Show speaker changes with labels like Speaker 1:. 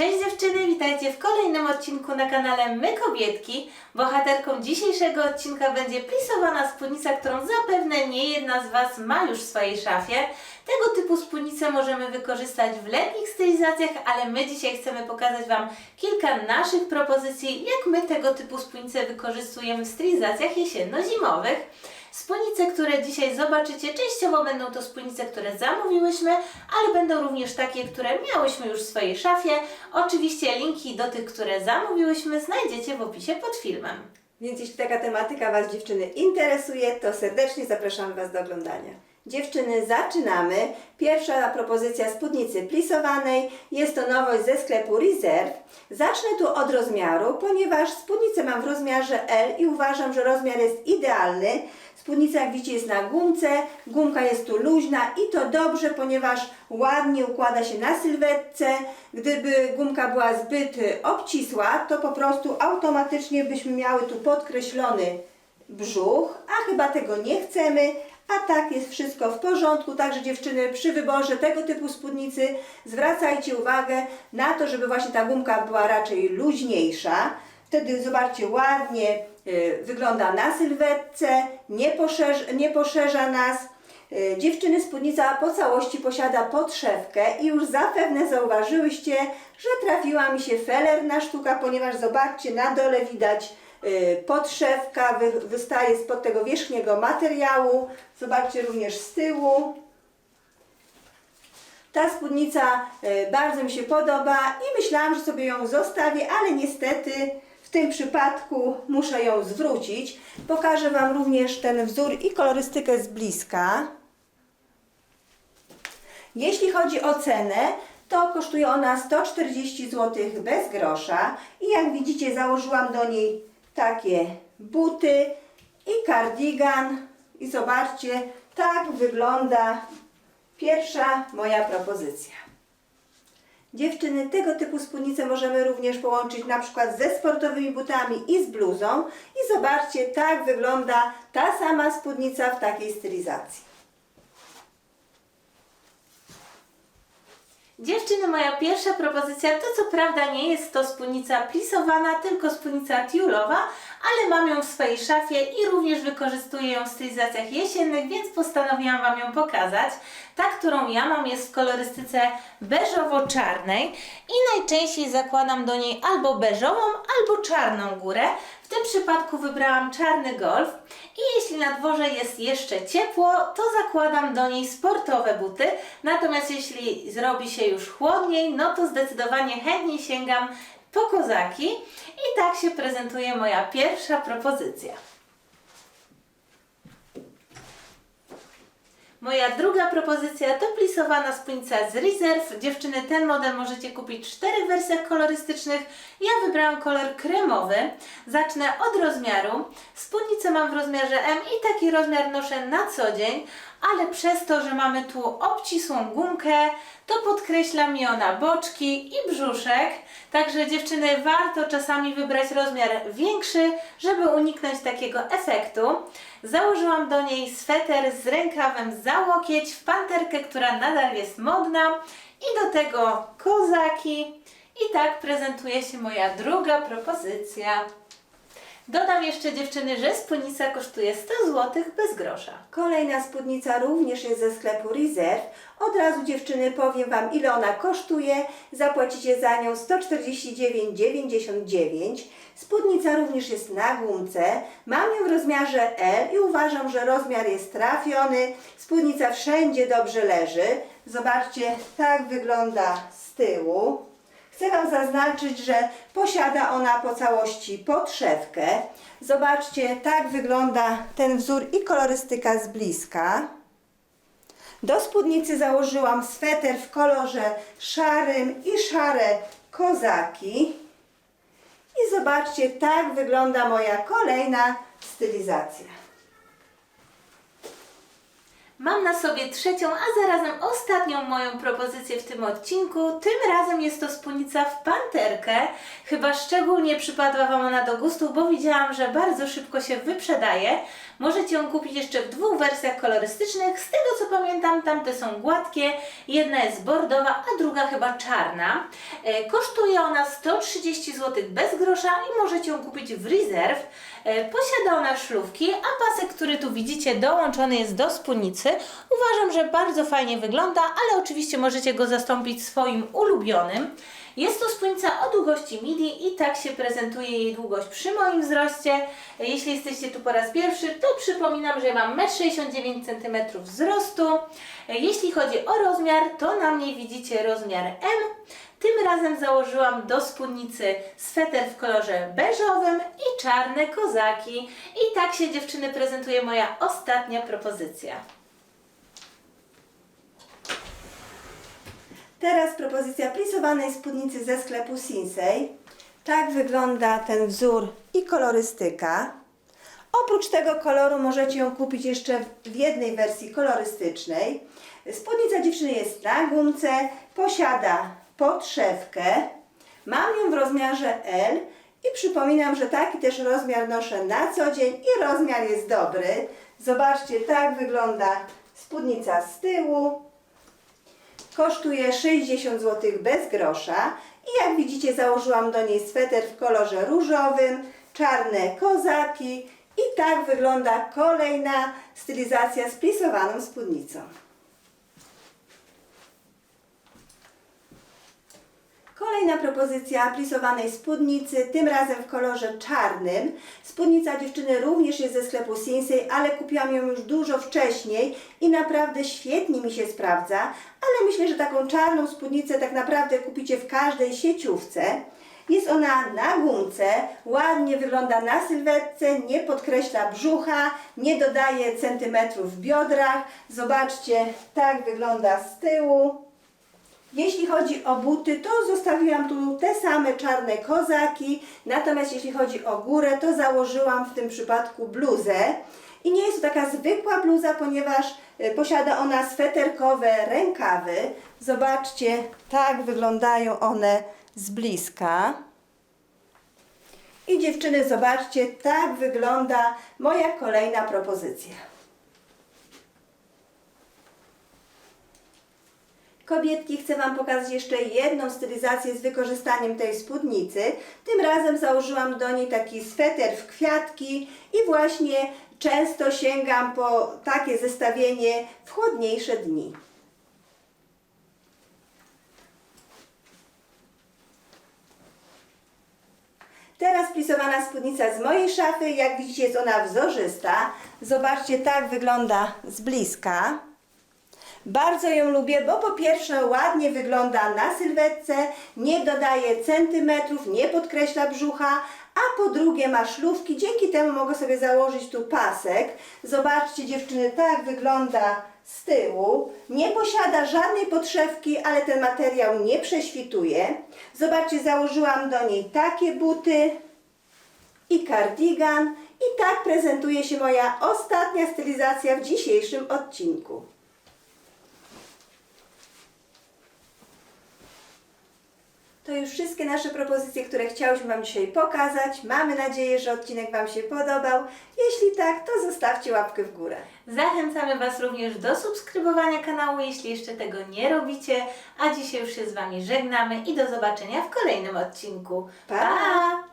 Speaker 1: Cześć dziewczyny, witajcie w kolejnym odcinku na kanale My Kobietki. Bohaterką dzisiejszego odcinka będzie plisowana spódnica, którą zapewne nie jedna z Was ma już w swojej szafie. Tego typu spódnice możemy wykorzystać w letnich stylizacjach, ale my dzisiaj chcemy pokazać Wam kilka naszych propozycji, jak my tego typu spódnice wykorzystujemy w stylizacjach jesienno-zimowych. Spódnice, które dzisiaj zobaczycie, częściowo będą to spódnice, które zamówiłyśmy, ale będą również takie, które miałyśmy już w swojej szafie. Oczywiście linki do tych, które zamówiłyśmy, znajdziecie w opisie pod filmem.
Speaker 2: Więc jeśli taka tematyka Was dziewczyny interesuje, to serdecznie zapraszamy Was do oglądania. Dziewczyny, zaczynamy. Pierwsza propozycja spódnicy plisowanej. Jest to nowość ze sklepu Reserve. Zacznę tu od rozmiaru, ponieważ spódnicę mam w rozmiarze L i uważam, że rozmiar jest idealny. Spódnica, jak widzicie, jest na gumce. Gumka jest tu luźna i to dobrze, ponieważ ładnie układa się na sylwetce. Gdyby gumka była zbyt obcisła, to po prostu automatycznie byśmy miały tu podkreślony brzuch, a chyba tego nie chcemy, a tak jest wszystko w porządku. Także dziewczyny przy wyborze tego typu spódnicy zwracajcie uwagę na to, żeby właśnie ta gumka była raczej luźniejsza. Wtedy zobaczcie, ładnie y, wygląda na sylwetce, nie, poszerz, nie poszerza nas. Y, Dziewczyny, spódnica po całości posiada podszewkę i już zapewne zauważyłyście, że trafiła mi się felerna sztuka, ponieważ zobaczcie, na dole widać podszewka, wy, wystaje spod tego wierzchniego materiału. Zobaczcie również z tyłu. Ta spódnica y, bardzo mi się podoba i myślałam, że sobie ją zostawię, ale niestety w tym przypadku muszę ją zwrócić. Pokażę Wam również ten wzór i kolorystykę z bliska. Jeśli chodzi o cenę, to kosztuje ona 140 zł bez grosza i jak widzicie założyłam do niej takie buty i kardigan i zobaczcie, tak wygląda pierwsza moja propozycja. Dziewczyny, tego typu spódnice możemy również połączyć na przykład ze sportowymi butami i z bluzą i zobaczcie, tak wygląda ta sama spódnica w takiej stylizacji.
Speaker 1: Dziewczyny, moja pierwsza propozycja to co prawda nie jest to spódnica plisowana, tylko spódnica tiulowa, ale mam ją w swojej szafie i również wykorzystuję ją w stylizacjach jesiennych, więc postanowiłam Wam ją pokazać. Ta, którą ja mam jest w kolorystyce beżowo-czarnej i najczęściej zakładam do niej albo beżową, albo czarną górę. W tym przypadku wybrałam czarny golf i jeśli na dworze jest jeszcze ciepło, to zakładam do niej sportowe buty. Natomiast jeśli zrobi się już chłodniej, no to zdecydowanie chętniej sięgam po kozaki. I tak się prezentuje moja pierwsza propozycja. Moja druga propozycja to plisowana spódnica z Reserve. Dziewczyny, ten model możecie kupić w czterech wersjach kolorystycznych. Ja wybrałam kolor kremowy. Zacznę od rozmiaru. Spódnicę mam w rozmiarze M i taki rozmiar noszę na co dzień, ale przez to, że mamy tu obcisłą gumkę, to podkreśla mi ona boczki i brzuszek. Także dziewczyny, warto czasami wybrać rozmiar większy, żeby uniknąć takiego efektu. Założyłam do niej sweter z rękawem za łokieć w panterkę, która nadal jest modna i do tego kozaki. I tak prezentuje się moja druga propozycja. Dodam jeszcze dziewczyny, że spódnica kosztuje 100 zł bez grosza.
Speaker 2: Kolejna spódnica również jest ze sklepu Reserve. Od razu dziewczyny powiem Wam ile ona kosztuje. Zapłacicie za nią 149,99. Spódnica również jest na gumce. Mam ją w rozmiarze L i uważam, że rozmiar jest trafiony. Spódnica wszędzie dobrze leży. Zobaczcie, tak wygląda z tyłu. Chcę Wam zaznaczyć, że posiada ona po całości podszewkę. Zobaczcie, tak wygląda ten wzór i kolorystyka z bliska. Do spódnicy założyłam sweter w kolorze szarym i szare kozaki. I zobaczcie, tak wygląda moja kolejna stylizacja.
Speaker 1: Mam na sobie trzecią, a zarazem ostatnią moją propozycję w tym odcinku. Tym razem jest to spódnica w panterkę. Chyba szczególnie przypadła Wam ona do gustu, bo widziałam, że bardzo szybko się wyprzedaje. Możecie ją kupić jeszcze w dwóch wersjach kolorystycznych. Z tego co pamiętam, tamte są gładkie. Jedna jest bordowa, a druga chyba czarna. E, Kosztuje ona 130 zł bez grosza i możecie ją kupić w Reserve. E, Posiada ona szlówki, a pasek, który tu widzicie, dołączony jest do spódnicy. Uważam, że bardzo fajnie wygląda, ale oczywiście możecie go zastąpić swoim ulubionym. Jest to spódnica o długości midi i tak się prezentuje jej długość przy moim wzroście. Jeśli jesteście tu po raz pierwszy, to przypominam, że ja mam 1,69 cm wzrostu. E, Jeśli chodzi o rozmiar, to na mnie widzicie rozmiar M. Razem założyłam do spódnicy sweter w kolorze beżowym i czarne kozaki. I tak się dziewczyny prezentuje moja ostatnia propozycja.
Speaker 2: Teraz propozycja plisowanej spódnicy ze sklepu Sinsei. Tak wygląda ten wzór i kolorystyka. Oprócz tego koloru możecie ją kupić jeszcze w jednej wersji kolorystycznej. Spódnica dziewczyny jest na gumce, posiada podszewkę. Mam ją w rozmiarze L i przypominam, że taki też rozmiar noszę na co dzień i rozmiar jest dobry. Zobaczcie, tak wygląda spódnica z tyłu. Kosztuje 60 zł bez grosza i jak widzicie założyłam do niej sweter w kolorze różowym, czarne kozaki i tak wygląda kolejna stylizacja z plisowaną spódnicą. Kolejna propozycja plisowanej spódnicy, tym razem w kolorze czarnym. Spódnica dziewczyny również jest ze sklepu Sinsei, ale kupiłam ją już dużo wcześniej i naprawdę świetnie mi się sprawdza, ale myślę, że taką czarną spódnicę tak naprawdę kupicie w każdej sieciówce. Jest ona na gumce, ładnie wygląda na sylwetce, nie podkreśla brzucha, nie dodaje centymetrów w biodrach. Zobaczcie, tak wygląda z tyłu. Jeśli chodzi o buty, to zostawiłam tu te same czarne kozaki, natomiast jeśli chodzi o górę, to założyłam w tym przypadku bluzę. I nie jest to taka zwykła bluza, ponieważ e, posiada ona sweterkowe rękawy. Zobaczcie, tak wyglądają one z bliska. I dziewczyny, zobaczcie, tak wygląda moja kolejna propozycja. Kobietki, chcę Wam pokazać jeszcze jedną stylizację z wykorzystaniem tej spódnicy. Tym razem założyłam do niej taki sweter w kwiatki i właśnie często sięgam po takie zestawienie w chłodniejsze dni. Teraz plisowana spódnica z mojej szafy. Jak widzicie jest ona wzorzysta. Zobaczcie, tak wygląda z bliska. Bardzo ją lubię, bo po pierwsze ładnie wygląda na sylwetce, nie dodaje centymetrów, nie podkreśla brzucha, a po drugie ma szlówki, dzięki temu mogę sobie założyć tu pasek. Zobaczcie dziewczyny, tak wygląda z tyłu. Nie posiada żadnej podszewki, ale ten materiał nie prześwituje. Zobaczcie, założyłam do niej takie buty i kardigan. I tak prezentuje się moja ostatnia stylizacja w dzisiejszym odcinku. To już wszystkie nasze propozycje, które chciałyśmy Wam dzisiaj pokazać. Mamy nadzieję, że odcinek Wam się podobał. Jeśli tak, to zostawcie łapkę w górę.
Speaker 1: Zachęcamy Was również do subskrybowania kanału, jeśli jeszcze tego nie robicie. A dzisiaj już się z Wami żegnamy i do zobaczenia w kolejnym odcinku.
Speaker 2: Pa!
Speaker 1: pa!